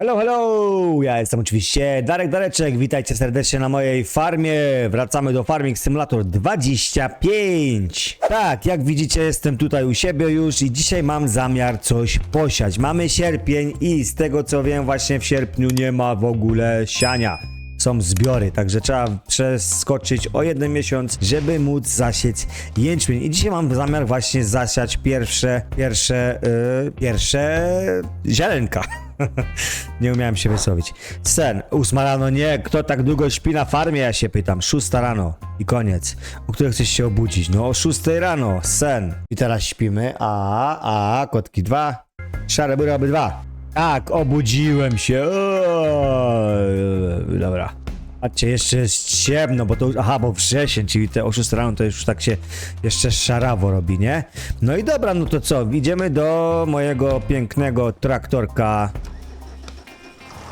Hello, hello! Ja jestem oczywiście Darek Dareczek, witajcie serdecznie na mojej farmie. Wracamy do Farming Simulator 25. Tak, jak widzicie jestem tutaj u siebie już i dzisiaj mam zamiar coś posiać. Mamy sierpień i z tego co wiem właśnie w sierpniu nie ma w ogóle siania. Są zbiory, także trzeba przeskoczyć o jeden miesiąc, żeby móc zasieć jęczmień. I dzisiaj mam zamiar właśnie zasiać pierwsze, pierwsze, yy, pierwsze ziarenka. nie umiałem się wysłowić. Sen, ósma rano, nie, kto tak długo śpi na farmie, ja się pytam. Szósta rano i koniec. O której chcesz się obudzić? No o szóstej rano, sen. I teraz śpimy, a, a, kotki dwa, szare bury obydwa. Tak, obudziłem się. Eee, Dobra. Patrzcie, jeszcze jest ciemno, bo to już, aha, bo wrzesień, czyli te o 6 rano to już tak się jeszcze szarawo robi, nie? No i dobra, no to co, idziemy do mojego pięknego traktorka.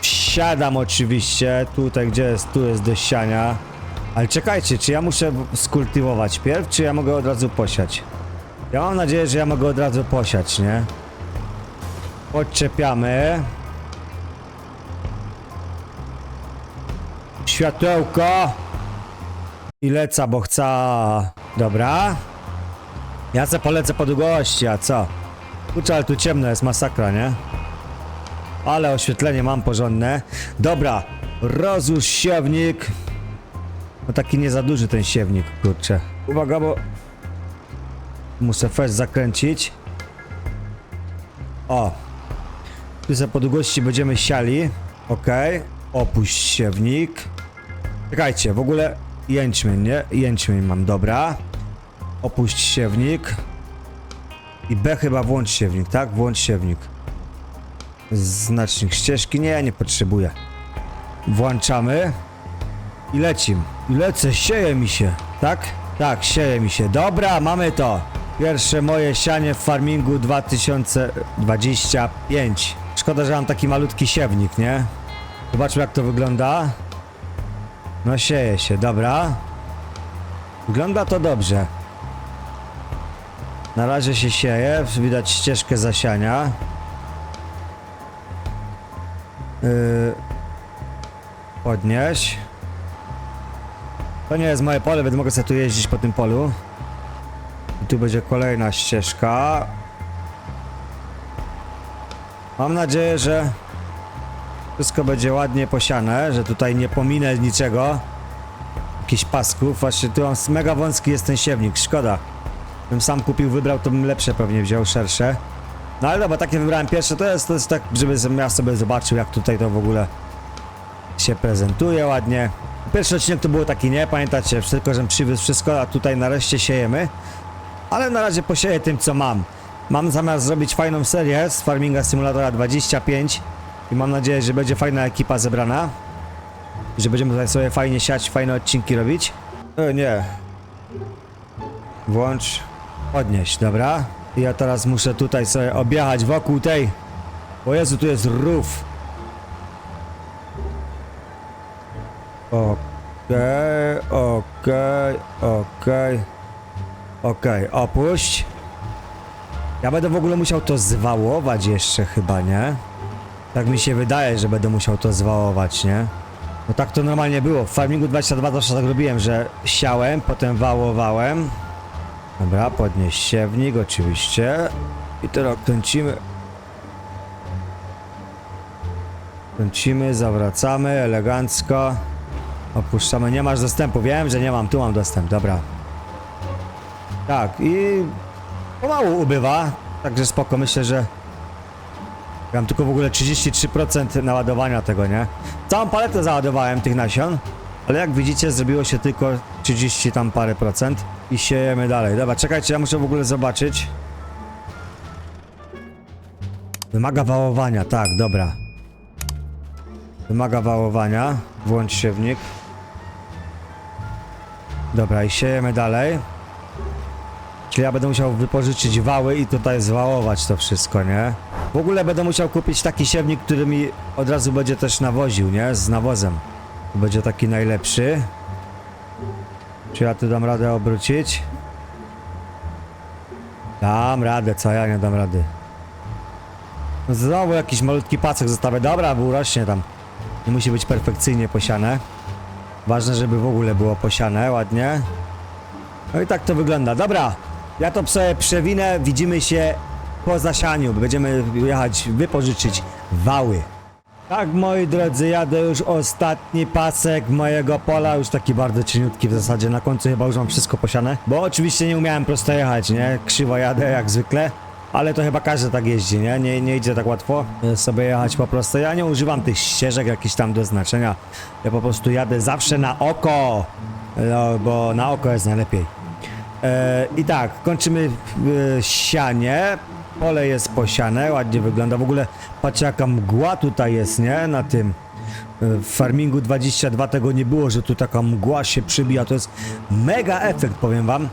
Wsiadam oczywiście, tutaj gdzie jest, tu jest do siania. Ale czekajcie, czy ja muszę skultywować pierw, czy ja mogę od razu posiać? Ja mam nadzieję, że ja mogę od razu posiać, nie? Podczepiamy. Światełko. I leca, bo chcę. Dobra. Ja se polecę po długości, a co? Kurczę, ale tu ciemno jest, masakra, nie? Ale oświetlenie mam porządne. Dobra, rozłóż siewnik. No taki nie za duży ten siewnik, kurczę. Uwaga, bo... Muszę fest zakręcić. O. Tu za po długości będziemy siali. Okej. Opuść siewnik. Czekajcie, w ogóle jęczmień, nie? Jęczmień mam, dobra. Opuść siewnik. I B chyba włącz siewnik, tak? Włącz siewnik. Znacznik ścieżki? Nie, nie potrzebuję. Włączamy. I lecim. I lecę, sieje mi się, tak? Tak, sieje mi się. Dobra, mamy to. Pierwsze moje sianie w farmingu 2025. Szkoda, że mam taki malutki siewnik, nie? Zobaczmy jak to wygląda. No sieje się, dobra. Wygląda to dobrze. Na razie się sieje, widać ścieżkę zasiania. Yy, podnieś. To nie jest moje pole, więc mogę sobie tu jeździć po tym polu. I tu będzie kolejna ścieżka. Mam nadzieję, że wszystko będzie ładnie posiane, że tutaj nie pominę niczego. Jakichś pasków. Właśnie tu mam mega wąski jest ten siewnik, szkoda. Bym sam kupił, wybrał, to bym lepsze pewnie wziął, szersze. No ale dobra, takie wybrałem pierwsze, to jest, to jest tak, żeby ja sobie zobaczył, jak tutaj to w ogóle się prezentuje ładnie. Pierwszy odcinek to było taki, nie? Pamiętacie, tylko że przywiózł wszystko, a tutaj nareszcie siejemy. Ale na razie posieję tym, co mam. Mam zamiar zrobić fajną serię z Farminga Simulatora 25 i mam nadzieję, że będzie fajna ekipa zebrana. Że będziemy tutaj sobie fajnie siać, fajne odcinki robić. E, nie. Włącz. Podnieś, dobra. I ja teraz muszę tutaj sobie objechać wokół tej. O Jezu, tu jest rów. Okej, okej, okej. Okej, opuść. Ja będę w ogóle musiał to zwałować jeszcze chyba, nie? Tak mi się wydaje, że będę musiał to zwałować, nie? No tak to normalnie było. W Farmingu 22 zawsze tak robiłem, że siałem, potem wałowałem. Dobra, podnieś siewnik oczywiście. I teraz kręcimy. Kręcimy, zawracamy elegancko. Opuszczamy. Nie masz dostępu. Wiem, że nie mam. Tu mam dostęp. Dobra. Tak i pomału ubywa. Także spoko. Myślę, że mam tylko w ogóle 33% naładowania tego, nie? Całą paletę załadowałem tych nasion. Ale jak widzicie, zrobiło się tylko 30 tam parę procent. I siejemy dalej. Dobra, czekajcie, ja muszę w ogóle zobaczyć. Wymaga wałowania, tak, dobra. Wymaga wałowania. Włącz siewnik. Dobra, i siejemy dalej. Czyli ja będę musiał wypożyczyć wały i tutaj zwałować to wszystko, nie? W ogóle będę musiał kupić taki siewnik, który mi od razu będzie też nawoził, nie? Z nawozem. Będzie taki najlepszy. Czy ja tu dam radę obrócić? Dam radę, co ja nie dam rady. Znowu jakiś malutki pacek zostawię. Dobra, był rośnie tam. Nie musi być perfekcyjnie posiane. Ważne, żeby w ogóle było posiane ładnie. No i tak to wygląda. Dobra, ja to sobie przewinę. Widzimy się po zasianiu. Będziemy jechać, wypożyczyć wały. Tak, moi drodzy, jadę już ostatni pasek mojego pola, już taki bardzo cieniutki w zasadzie, na końcu chyba już mam wszystko posiane, bo oczywiście nie umiałem prosto jechać, nie, krzywo jadę jak zwykle, ale to chyba każdy tak jeździ, nie, nie, nie idzie tak łatwo sobie jechać po prostu, ja nie używam tych ścieżek jakichś tam do znaczenia, ja po prostu jadę zawsze na oko, no, bo na oko jest najlepiej. E, I tak, kończymy e, sianie. Pole jest posiane, ładnie wygląda. W ogóle patrzcie jaka mgła tutaj jest, nie? Na tym. E, W farmingu 22 tego nie było, że tu taka mgła się przybija. To jest mega efekt, powiem wam.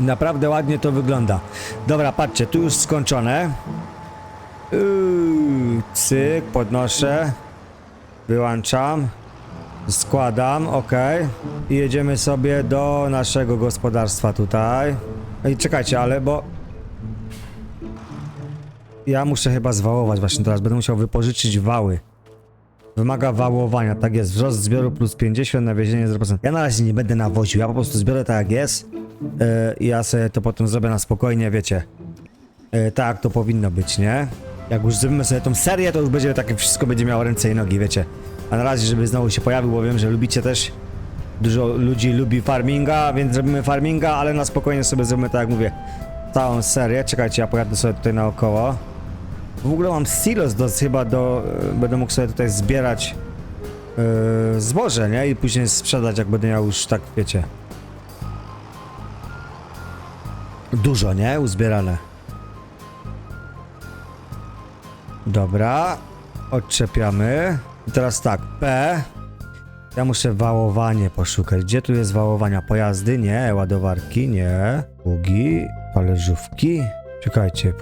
Naprawdę ładnie to wygląda. Dobra, patrzcie, tu już skończone. Yy, cyk, podnoszę. Wyłączam. Składam, ok. I jedziemy sobie do naszego gospodarstwa tutaj. I czekajcie, ale bo... Ja muszę chyba zwałować właśnie teraz. Będę musiał wypożyczyć wały. Wymaga wałowania, tak jest. Wzrost zbioru plus 50, nawiezienie 0%. Ja na razie nie będę nawoził, ja po prostu zbiorę tak jak jest. Yy, ja sobie to potem zrobię na spokojnie, wiecie. Yy, tak to powinno być, nie? Jak już zrobimy sobie tą serię, to już będzie takie wszystko będzie miało ręce i nogi, wiecie. A na razie, żeby znowu się pojawił, bo wiem, że lubicie też. Dużo ludzi lubi farminga, więc zrobimy farminga, ale na spokojnie sobie zrobimy, tak jak mówię, całą serię. Czekajcie, ja pojadę sobie tutaj naokoło. W ogóle mam silos do, chyba do... e, Będę mógł sobie tutaj zbierać e, zboże, nie? I później sprzedać, jak będę miał już tak, wiecie... Dużo, nie? Uzbierane. Dobra. Odczepiamy. I teraz tak, P. Ja muszę wałowanie poszukać. Gdzie tu jest wałowania? Pojazdy? Nie. Ładowarki? Nie. Pługi? Talerzówki? Czekajcie.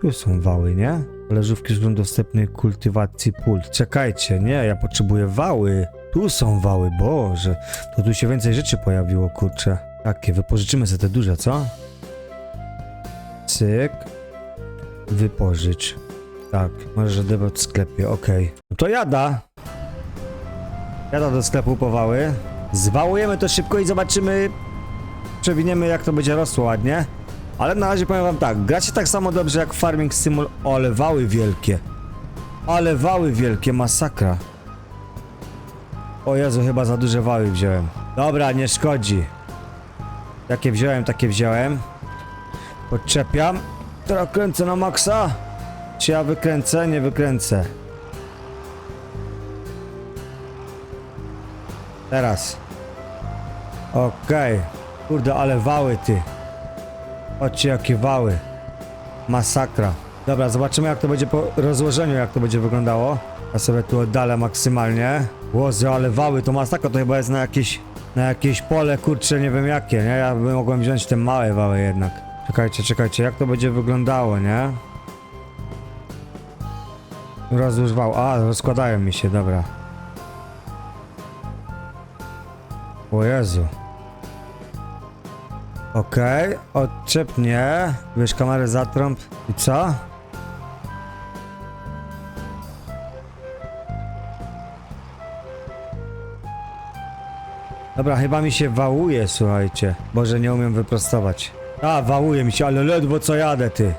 Tu są wały, nie? Talerzówki są dostępnej kultywacji pól. Czekajcie, nie, ja potrzebuję wały. Tu są wały, Boże. To tu się więcej rzeczy pojawiło, kurczę. Takie, wypożyczymy sobie te duże, co? Cyk. Wypożycz. Tak, może odebrać w sklepie, okej. No to jada. Jada do sklepu powały. Zwałujemy to szybko i zobaczymy. Przewiniemy jak to będzie rosło ładnie. Ale na razie powiem wam tak, gracie tak samo dobrze jak Farming Simul. Ale wały wielkie. Ale wały wielkie, masakra. O Jezu, chyba za duże wały wziąłem. Dobra, nie szkodzi. Jakie wziąłem, takie wziąłem. Podczepiam. Teraz kręcę na maksa. Czy ja wykręcę? Nie wykręcę. Teraz. Okej. Kurde, ale wały ty. Patrzcie jakie wały. Masakra. Dobra, zobaczymy jak to będzie po rozłożeniu, jak to będzie wyglądało. Ja sobie tu oddalę maksymalnie. Łozy, ale wały to masakra, to chyba jest na jakieś, na jakieś pole, kurcze, nie wiem jakie, nie? Ja bym mogłem wziąć te małe wały jednak. Czekajcie, czekajcie, jak to będzie wyglądało, nie? Rozłóż wał. A, rozkładają mi się, dobra. O Jezu. Okej, odczep nie. Wiesz, kamerę zatrąb. I co? Dobra, chyba mi się wałuje, słuchajcie. Boże, nie umiem wyprostować. A, wałuje mi się, ale ledwo co jadę, ty.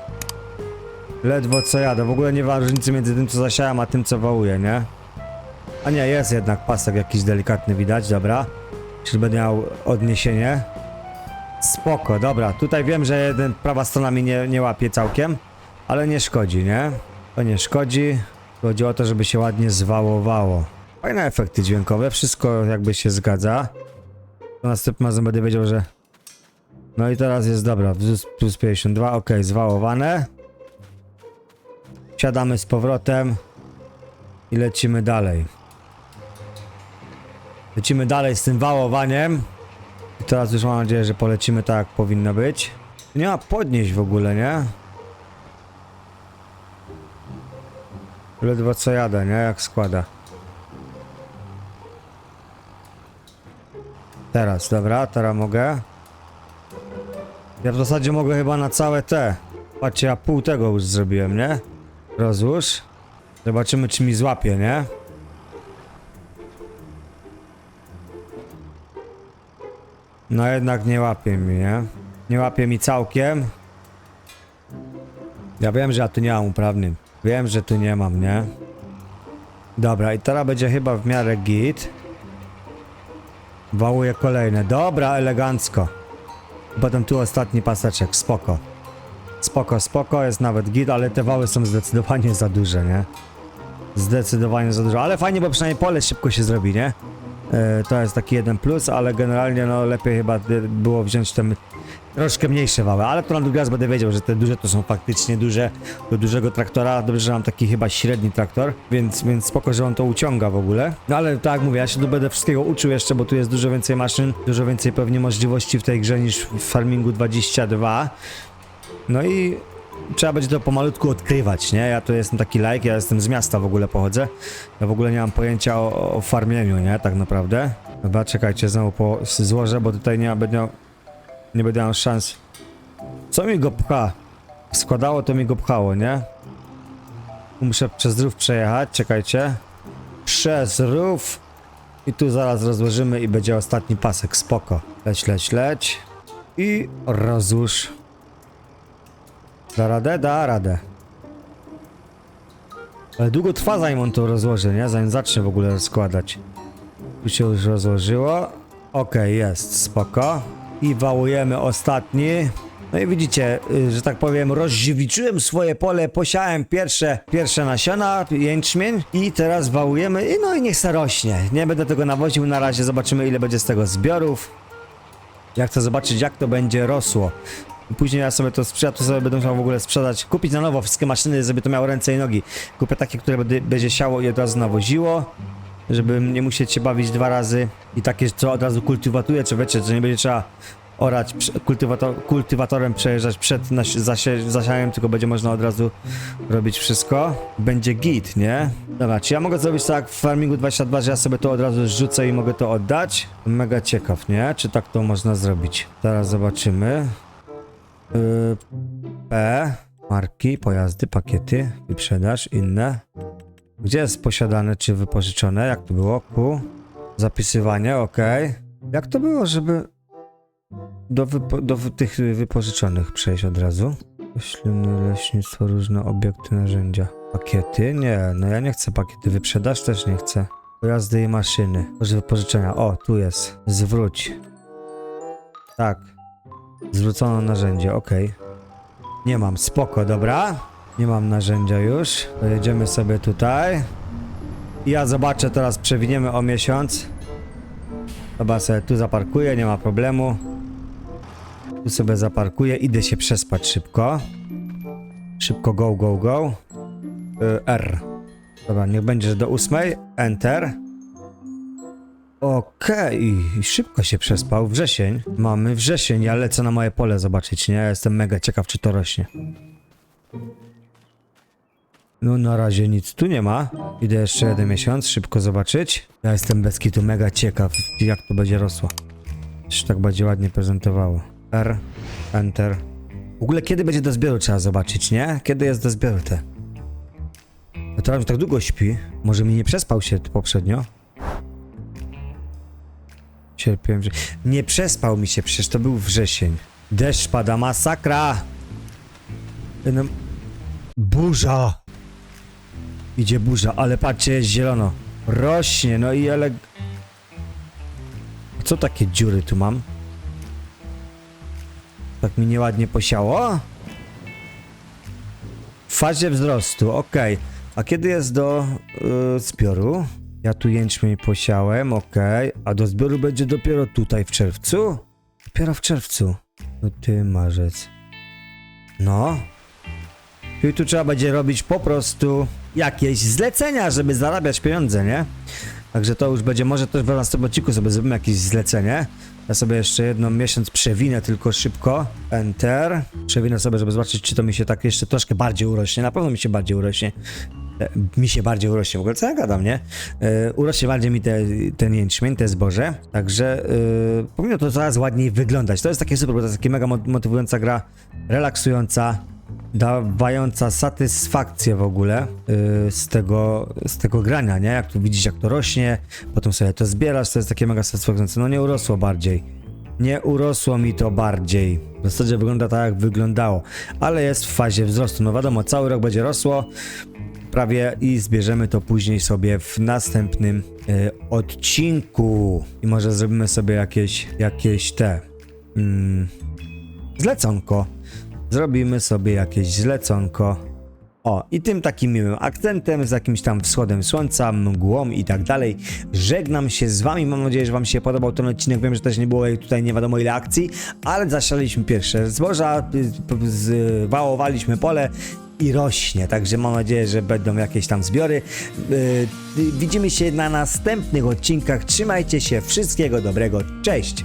Ledwo co jadę. W ogóle nie ma różnicy między tym, co zasiałem, a tym, co wałuję, nie? A nie, jest jednak pasek jakiś delikatny widać, dobra. Czyli będę miał odniesienie. Spoko, dobra. Tutaj wiem, że jeden prawa strona mi nie, nie łapie całkiem, ale nie szkodzi, nie? To nie szkodzi. Chodzi o to, żeby się ładnie zwałowało. Fajne efekty dźwiękowe, wszystko jakby się zgadza. To następnym razem będę wiedział, że... No i teraz jest dobra, plus- plus 52, ok, zwałowane. Siadamy z powrotem i lecimy dalej. Lecimy dalej z tym wałowaniem. I teraz już mam nadzieję, że polecimy tak jak powinno być. Nie ma podnieść w ogóle, nie? Ledwo co jadę, nie? Jak składa. Teraz, dobra, teraz mogę. Ja w zasadzie mogę chyba na całe te Patrzcie, ja pół tego już zrobiłem, nie? Rozłóż. Zobaczymy, czy mi złapie, nie? No jednak nie łapie mi, nie? Nie łapie mi całkiem. Ja wiem, że ja tu nie mam uprawnień. Wiem, że tu nie mam, nie? Dobra, i teraz będzie chyba w miarę git. Wałuję kolejne. Dobra, elegancko. Potem tu ostatni paseczek, spoko. Spoko, spoko, jest nawet git, ale te wały są zdecydowanie za duże, nie? Zdecydowanie za dużo, ale fajnie, bo przynajmniej pole szybko się zrobi, nie? E, to jest taki jeden plus, ale generalnie no lepiej chyba było wziąć te troszkę mniejsze wały, ale to na drugi raz będę wiedział, że te duże to są faktycznie duże do dużego traktora. Dobrze, że mam taki chyba średni traktor, więc, więc spoko, że on to uciąga w ogóle. No ale tak jak mówię, ja się tu będę wszystkiego uczył jeszcze, bo tu jest dużo więcej maszyn, dużo więcej pewnie możliwości w tej grze niż w Farmingu 22. No i trzeba będzie to pomalutku odkrywać, nie? Ja to jestem taki like, ja jestem z miasta w ogóle pochodzę. Ja w ogóle nie mam pojęcia o, o farmieniu, nie? Tak naprawdę. Dobra, czekajcie, znowu po złożę, bo tutaj nie będę miał, nie będę miał szans. Co mi go pcha? Składało to mi go pchało, nie? Tu Muszę przez rów przejechać, czekajcie. Przez rów. I tu zaraz rozłożymy i będzie ostatni pasek, spoko. Leć, leć, leć. I rozłóż. Da radę? Da radę. Ale długo trwa zanim on to rozłoży, nie? Zanim zacznie w ogóle rozkładać. Tu się już rozłożyło. Okej, jest, spoko. I wałujemy ostatni. No i widzicie, y, że tak powiem, rozdziewiczyłem swoje pole, posiałem pierwsze, pierwsze nasiona, jęczmień i teraz wałujemy i no i niech se rośnie. Nie będę tego nawoził na razie, zobaczymy ile będzie z tego zbiorów. Ja chcę zobaczyć jak to będzie rosło. Później ja sobie to sprzedam, to sobie będę musiał w ogóle sprzedać, kupić na nowo wszystkie maszyny, żeby to miało ręce i nogi. Kupię takie, które będzie, siało i od razu nawoziło, żeby nie musieć się bawić dwa razy. I takie, co od razu kultywatuje, czy wiecie, że nie będzie trzeba orać kultywator, kultywatorem przejeżdżać przed naś- zasie, zasianiem, tylko będzie można od razu robić wszystko. Będzie git, nie? Dobra, czy ja mogę zrobić tak w Farmingu 22, że ja sobie to od razu rzucę i mogę to oddać? Mega ciekaw, nie? Czy tak to można zrobić? Zaraz zobaczymy. P, marki, pojazdy, pakiety, wyprzedaż, inne. Gdzie jest posiadane czy wypożyczone? Jak to było? Q, zapisywanie, ok. Jak to było, żeby do, wypo, do tych wypożyczonych przejść od razu? Rośliny, leśnictwo, różne obiekty, narzędzia. Pakiety? Nie, no ja nie chcę pakiety. Wyprzedaż też nie chcę. Pojazdy i maszyny. Może wypożyczenia. O, tu jest. Zwróć. Tak. Zwrócono narzędzie, okej. Nie mam, spoko, dobra. Nie mam narzędzia już. To jedziemy sobie tutaj. Ja zobaczę, teraz przewiniemy o miesiąc. Chyba sobie tu zaparkuję, nie ma problemu. Tu sobie zaparkuję, idę się przespać szybko. Szybko, go, go, go. Y, R. Dobra, niech będzie do ósmej. Enter. Okej, szybko się przespał. Wrzesień. Mamy wrzesień, ja lecę na moje pole zobaczyć, nie? Ja Jestem mega ciekaw, czy to rośnie. No na razie nic tu nie ma. Idę jeszcze jeden miesiąc, szybko zobaczyć. Ja jestem bez kitu mega ciekaw, jak to będzie rosło. Czy tak będzie ładnie prezentowało. R, Enter. W ogóle kiedy będzie do zbioru trzeba zobaczyć, nie? Kiedy jest do zbioru te? No tak długo śpi. Może mi nie przespał się poprzednio. Że... Nie przespał mi się, przecież to był wrzesień. Deszcz pada, masakra! No... Burza! Idzie burza, ale patrzcie, jest zielono. Rośnie, no i ale... Co takie dziury tu mam? Tak mi nieładnie posiało? W fazie wzrostu, okej. A kiedy jest do y, zbioru? Ja tu jęczmień posiałem, okej. A do zbioru będzie dopiero tutaj w czerwcu? Dopiero w czerwcu. No ty marzec. No. I tu trzeba będzie robić po prostu jakieś zlecenia, żeby zarabiać pieniądze, nie? Także to już będzie, może też w następnym odcinku sobie zrobimy jakieś zlecenie. Ja sobie jeszcze jedną miesiąc przewinę tylko szybko. Enter. Przewinę sobie, żeby zobaczyć, czy to mi się tak jeszcze troszkę bardziej urośnie. Na pewno mi się bardziej urośnie. E, Mi się bardziej urośnie. W ogóle co ja gadam, nie? E, urośnie bardziej mi te, ten jęczmień, te zboże. Także e, powinno to coraz ładniej wyglądać. To jest takie super, to jest taka mega mo- motywująca gra, relaksująca. dawająca satysfakcję w ogóle yy, z, tego, z tego grania, nie? Jak tu widzisz, jak to rośnie, potem sobie to zbierasz, to jest takie mega satysfakcjonujące. No nie urosło bardziej. Nie urosło mi to bardziej. W zasadzie wygląda tak, jak wyglądało, ale jest w fazie wzrostu. No wiadomo, cały rok będzie rosło prawie i zbierzemy to później sobie w następnym e, odcinku. I może zrobimy sobie jakieś, jakieś te. Mm, zleconko. Zrobimy sobie jakieś zleconko. O, i tym takim miłym akcentem, z jakimś tam wschodem słońca, mgłą i tak dalej, żegnam się z wami. Mam nadzieję, że wam się podobał ten odcinek. Wiem, że też nie było tutaj nie wiadomo ile akcji, ale zasialiśmy pierwsze zboża, y, zwałowaliśmy pole i rośnie, także mam nadzieję, że będą jakieś tam zbiory. Yy, widzimy się na następnych odcinkach. Trzymajcie się, wszystkiego dobrego, cześć!